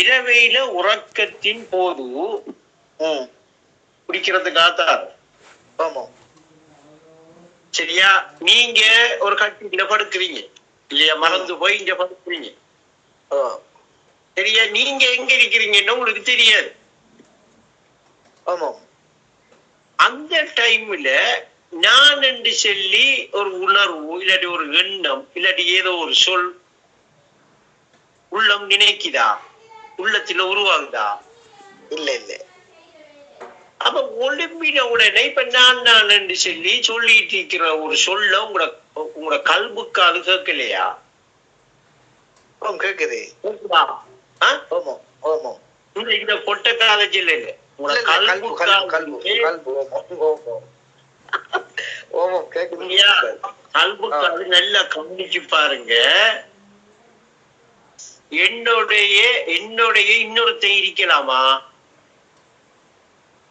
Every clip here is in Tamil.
இரவையில உறக்கத்தின் போது ம் குடிக்கிறதுக்காகத்தான் ஆமா. சரியா? நீங்க ஒரு கட்டில படுக்கிறீங்க. இல்லையா? மறந்து போய் இங்க படுக்கிறீங்க. சரியா? நீங்க எங்க இருக்கிறீங்கன்னு உங்களுக்கு தெரியாது. ஆமா. அந்த டைம்ல நான் என்று சொல்லி ஒரு உணர்வு இல்லாட்டி ஒரு எண்ணம் இல்லாட்டி ஏதோ ஒரு சொல் உள்ளம் நினைக்குதா? உள்ளத்துல உருவாகுதா? இல்ல இல்ல. அப்ப ஒளிம்பின உடனே இப்ப நான் நான் என்று சொல்லி சொல்லிட்டு இருக்கிற ஒரு சொல்ல உங்களோட உங்களோட கல்புக்கு அது கேட்கலையா? கேக்குது இந்த பொட்ட கால இல்ல? கல்புக்கு அது நல்லா கவனிச்சு பாருங்க. என்னுடைய என்னுடைய இன்னொருத்தன் இருக்கலாமா?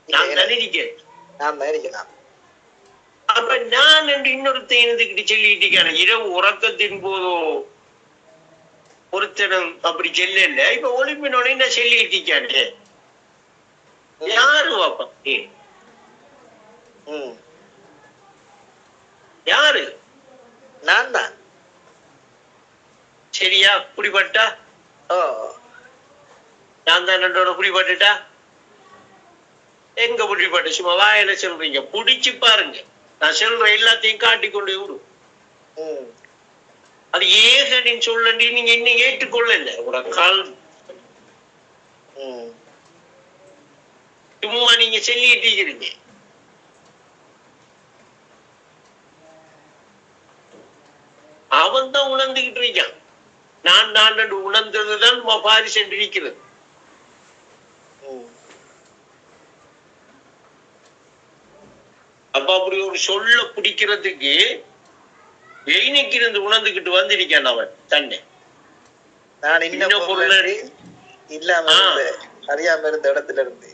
நான் தானே இருக்கேன் நான் தான் அப்ப நான் என்று இன்னொருத்தன் இருந்துகிட்டு சொல்லிட்டு இருக்கானே? இரவு உறக்கத்தின் போதோ ஒருத்தனும் அப்படி செல்ல இப்ப ஒளிம்பினோட என்ன சொல்லிட்டு இருக்கானே. யாரு? ம். யாரு? நான் தான். சரியா? குடிபட்டா ஓ. நான் தான் ரெண்டோட குடிபட்டுட்டா எங்க குடிபட்டு சும்மா வாயில சொல்றீங்க? புடிச்சு பாருங்க. நான் சொல்ற எல்லாத்தையும் காட்டி கொண்டு விடு. ம் அது ஏகனின் சொல்லண்டி நீங்க இன்னும் ஏற்றுக்கொள்ளல. உங்களோட கால். சும்மா நீங்க சொல்லிட்டு இருக்கிறீங்க. அவன் தான் உணர்ந்துகிட்டு இருக்கான். நான் நான் என்று உணர்ந்ததுதான் பாரிஸ் என்று இருக்கிறது அப்ப அப்படி ஒரு சொல்ல பிடிக்கிறதுக்கு எய்னிக்கிருந்து உணர்ந்துகிட்டு வந்திருக்கான் அவன் தன்னை. நான் இன்ன இன்னும் பொருள் இல்லாம. இருந்த அறியாம இருந்த இடத்துல இருந்து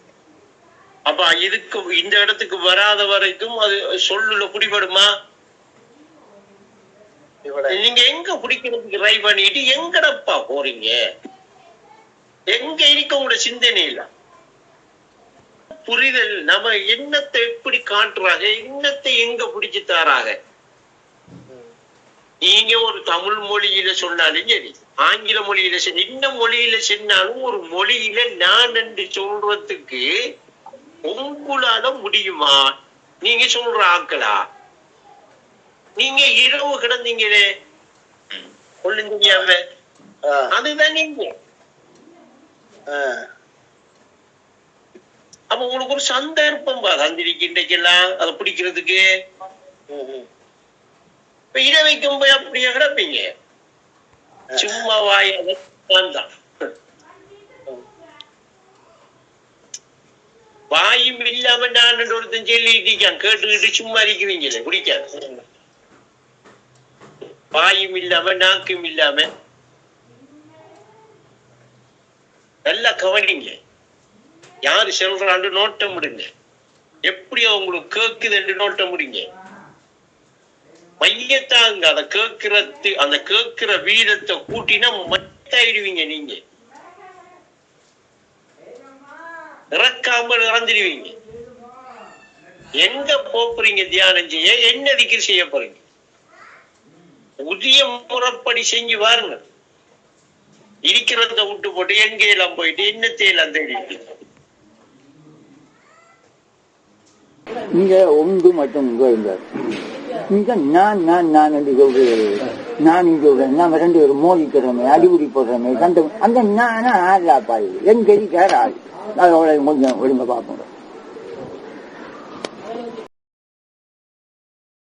அப்ப இதுக்கு இந்த இடத்துக்கு வராத வரைக்கும் அது சொல்லுல பிடிபடுமா? இவட நீங்க எங்க பிடிக்கிறதுக்கு ட்ரை பண்ணிட்டு எங்கடப்பா போறீங்க? எங்க இருக்க உங்களோட சிந்தனை இல்ல புரிதல் நம்ம எண்ணத்தை எப்படி காட்டுறாங்க எண்ணத்தை எங்க பிடிச்சு தாராங்க? நீங்க ஒரு தமிழ் மொழியில சொன்னாலும் சரி ஆங்கில மொழியில என்ன மொழியில சொன்னாலும் ஒரு மொழியில நான் என்று சொல்றதுக்கு உங்களால முடியுமா? நீங்க சொல்ற ஆக்களா? நீங்க இரவு கிடந்தீங்களே? கொள்ளுங்க அதுதான் நீங்க. அப்ப உங்களுக்கு ஒரு சந்தர்ப்பம் பா தந்திருக்கின்றக்கெல்லாம் அதை பிடிக்கிறதுக்கு. இப்ப இரவைக்கும் போய் அப்படியே கிடப்பீங்க. சும்மா வாயால தான் வாயும் இல்லாம நான் ஒருத்தன் சொல்லிட்டு இருக்கான் கேட்டுக்கிட்டு சும்மா இருக்கிறீங்களே குடிக்காது வாயும் இல்லாம நாக்கும் இல்லாம. நல்லா கவனிங்க. யாரு சொல்றாண்டு நோட்டம் விடுங்க. எப்படி உங்களுக்கு கேக்குதுன்னு நோட்டம் விடுங்க. மையத்தாங்க அதை கேட்கறது அந்த கேட்கிற வீதத்தை கூட்டினா மத்தாயிடுவீங்க நீங்க. இறக்காமல் இறந்துடுவீங்க. எங்க போறீங்க தியானம் செய்ய என்ன திக்கர் செய்ய போறீங்க? புதிய முறைப்படி செஞ்சு பாருங்க இருக்கிறத விட்டு போட்டு எங்கேயெல்லாம் போயிட்டு இன்னத்தையெல்லாம் தேடிட்டு? இங்க ஒன்று மட்டும் இருந்தார். இங்க நான் நான் நான் என்று சொல்றது நான் இங்க சொல்றேன் நாம ரெண்டு பேரும் மோதிக்கிறோமே அடிபுடி போடுறோமே கண்ட அந்த நானா ஆளா பாரு எங்க இருக்காரு ஆள்? அதோட கொஞ்சம் ஒழுங்க பார்க்கணும்